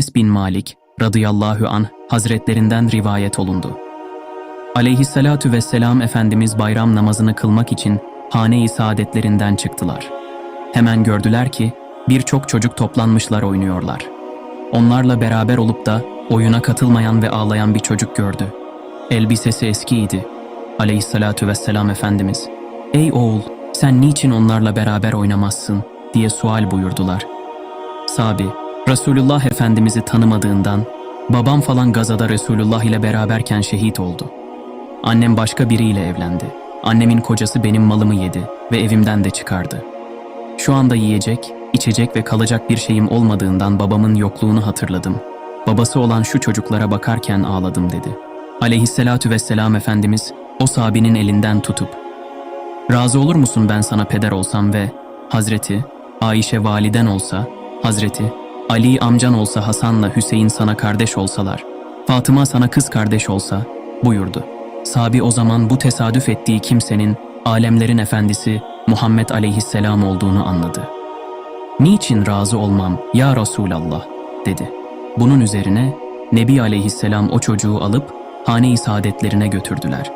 Enes bin Malik radıyallahu anh hazretlerinden rivayet olundu. Aleyhissalatu vesselam Efendimiz bayram namazını kılmak için hane-i saadetlerinden çıktılar. Hemen gördüler ki birçok çocuk toplanmışlar oynuyorlar. Onlarla beraber olup da oyuna katılmayan ve ağlayan bir çocuk gördü. Elbisesi eskiydi. Aleyhissalatu vesselam Efendimiz, ''Ey oğul, sen niçin onlarla beraber oynamazsın?'' diye sual buyurdular. Sabi, Resulullah Efendimiz'i tanımadığından, babam falan gazada Resulullah ile beraberken şehit oldu. Annem başka biriyle evlendi. Annemin kocası benim malımı yedi ve evimden de çıkardı. Şu anda yiyecek, içecek ve kalacak bir şeyim olmadığından babamın yokluğunu hatırladım. Babası olan şu çocuklara bakarken ağladım dedi. Aleyhisselatu vesselam Efendimiz o sahabinin elinden tutup Razı olur musun ben sana peder olsam ve Hazreti Ayşe validen olsa, Hazreti Ali amcan olsa Hasan'la Hüseyin sana kardeş olsalar, Fatıma sana kız kardeş olsa buyurdu. Sabi o zaman bu tesadüf ettiği kimsenin alemlerin efendisi Muhammed aleyhisselam olduğunu anladı. Niçin razı olmam ya Resulallah dedi. Bunun üzerine Nebi aleyhisselam o çocuğu alıp hane-i saadetlerine götürdüler.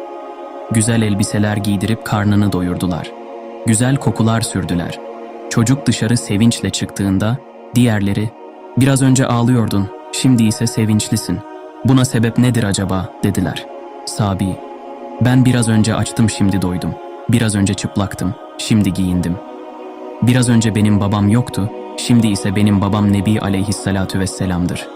Güzel elbiseler giydirip karnını doyurdular. Güzel kokular sürdüler. Çocuk dışarı sevinçle çıktığında diğerleri "Biraz önce ağlıyordun, şimdi ise sevinçlisin. Buna sebep nedir acaba?" dediler. Sabi "Ben biraz önce açtım, şimdi doydum. Biraz önce çıplaktım, şimdi giyindim. Biraz önce benim babam yoktu, şimdi ise benim babam Nebi aleyhissalatu vesselam'dır.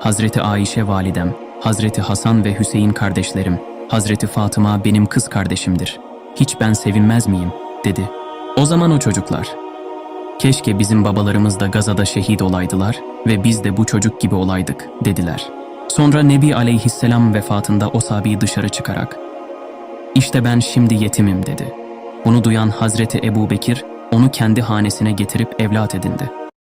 Hazreti Ayşe validem, Hazreti Hasan ve Hüseyin kardeşlerim, Hazreti Fatıma benim kız kardeşimdir. Hiç ben sevinmez miyim?" dedi. O zaman o çocuklar, Keşke bizim babalarımız da Gazada şehit olaydılar ve biz de bu çocuk gibi olaydık dediler. Sonra Nebi aleyhisselam vefatında o sabiyi dışarı çıkarak İşte ben şimdi yetimim dedi. Bunu duyan Hazreti Ebu Bekir onu kendi hanesine getirip evlat edindi.